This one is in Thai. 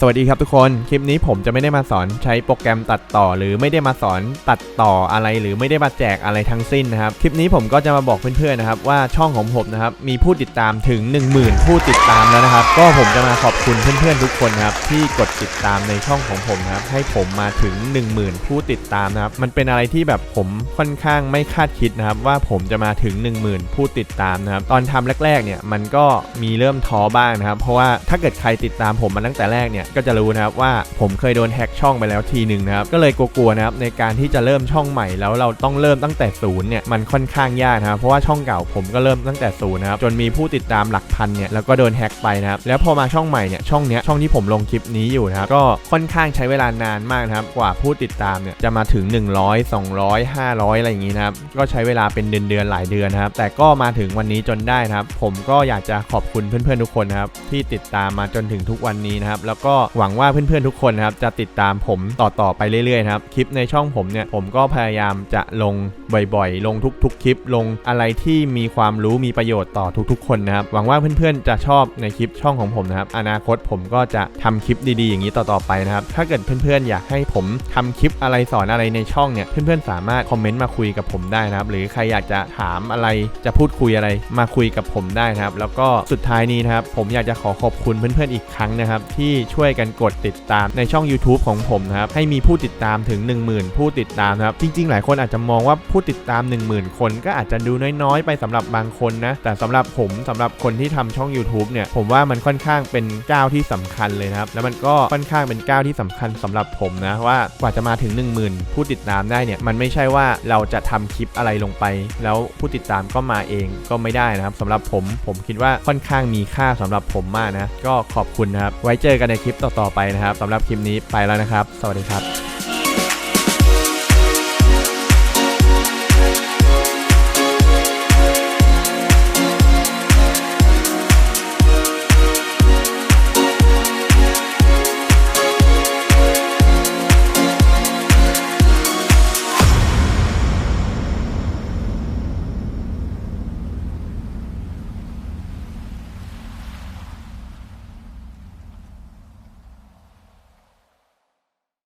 สวัสดีครับทุกคน คลิปนี้ผมจะไม่ได้มาสอนใช้โปรแกรมตัดต่อ หรือไม่ได้มาสอนตัดต่ออะไร หรือไม่ได้มาแจกอะไรทั้งสิ้นนะครับ คลิปนี้ผมก็จะมาบอกเพื่อนๆนะครับว่าช่องของผมนะครับมีผู้ติดตามถึง 10,000 ผู้ติดตามแล้วนะครับ ก็ผมจะมาขอบคุณเพื่อนๆทุกคนนะครับที่กดติดตามในช่องของผมนะครับให้ผมมาถึง 10,000 ผู้ติดตามนะครับมันเป็นอะไรที่แบบผมค่อนข้างไม่คาดคิดนะครับว่าผมจะมาถึง 10,000 ผู้ติดตามนะครับตอนทำแรกๆเนี่ยมันก็มีเริ่มท้อบ้างนะครับเพราะว่าถ้าเกิดใครติดตามผมมาตั้งแต่แรกเนี่ยก็จะรู้นะครับว่าผมเคยโดนแฮ็กช่องไปแล้วทีหนึ่งนะครับก็เลยกลัวๆนะครับในการที่จะเริ่มช่องใหม่แล้วเราต้องเริ่มตั้งแต่ศูนย์เนี่ยมันค่อนข้างยากนะครับเพราะว่าช่องเก่าผมก็เริ่มตั้งแต่ศูนย์นะครับจนมีผู้ติดตามหลักพันเนี่ยแล้วก็โดนแฮ็กไปนะครับแล้วพอมาช่องใหม่เนี่ยช่องเนี้ยช่องที่ผมลงคลิปนี้อยู่นะครับก็ค่อนข้างใช้เวลานานมากนะครับกว่าผู้ติดตามเนี่ยจะมาถึง 100 200 500 อะไรอย่างงี้นะครับก็ใช้เวลาเป็นเดือนๆหลายเดือนนะครับแต่ก็มาถึงวันนี้จนได้นะครับผมก็อยากจะขอบคุณเพื่อนๆทุกคนนะครับที่ติดตามมาจนถึงทุกวันนี้นะครับแล้วก็หวังว่าเพื่อนๆทุกคนนะครับจะติดตามผมต่อๆไปเรื่อยๆนะครับคลิปในช่องผมเนี่ยผมก็พยายามจะลงบ่อยๆ ลงทุกๆ คลิป ลงอะไรที่มีความรู้มีประโยชน์ต่อทุกๆ คนนะครับหวังว่าเพื่อนๆจะชอบในคลิปช่องของผมนะครับอนาคตผมก็จะทำคลิปดีๆ อย่างนี้ต่อๆไปนะครับถ้าเกิดเพื่อนๆอยากให้ผมทำคลิปอะไรสอนอะไรในช่องเนี่ยเพื่อนๆสามารถคอมเมนต์มาคุยกับผมได้นะครับ หรือใครอยากจะถามอะไรจะพูดคุยอะไรมาคุยกับผมได้นะครับ แล้วก็สุดท้ายนี้นะครับผมอยากจะขอขอบคุณเพื่อนๆอีกครั้งนะครับ ที่ช่วยกันกดติดตามในช่อง YouTube ของผมนะครับ ให้มีผู้ติดตามถึง 10,000 ผู้ติดตามนะครับ จริง ๆ หลายคนอาจจะมองว่าผู้ติดตาม 10,000 คนก็อาจจะดูน้อยๆ ไปสำหรับบางคนนะ แต่สำหรับผมสำหรับคนที่ทำช่อง YouTube เนี่ย ผมว่ามันค่อนข้างเป็นก้าวที่สำคัญเลยนะครับ แล้วมันก็ค่อนข้างเป็นก้าวที่สำคัญสำหรับผมนะว่ากว่าจะมาถึง 10,000 ผู้ติดตามได้เนี่ย มันไม่ใช่ว่าเราจะทำคลิปอะไรลงไป แล้วผู้ติดตามก็มาเองก็ไม่ได้นะครับสำหรับผมผมคิดว่าค่อนข้างมีค่าสำหรับผมมากนะก็ขอบคุณนะครับไว้เจอกันในคลิปลิปต่อๆไปนะครับสำหรับคลิปนี้ไปแล้วนะครับ สวัสดีครับ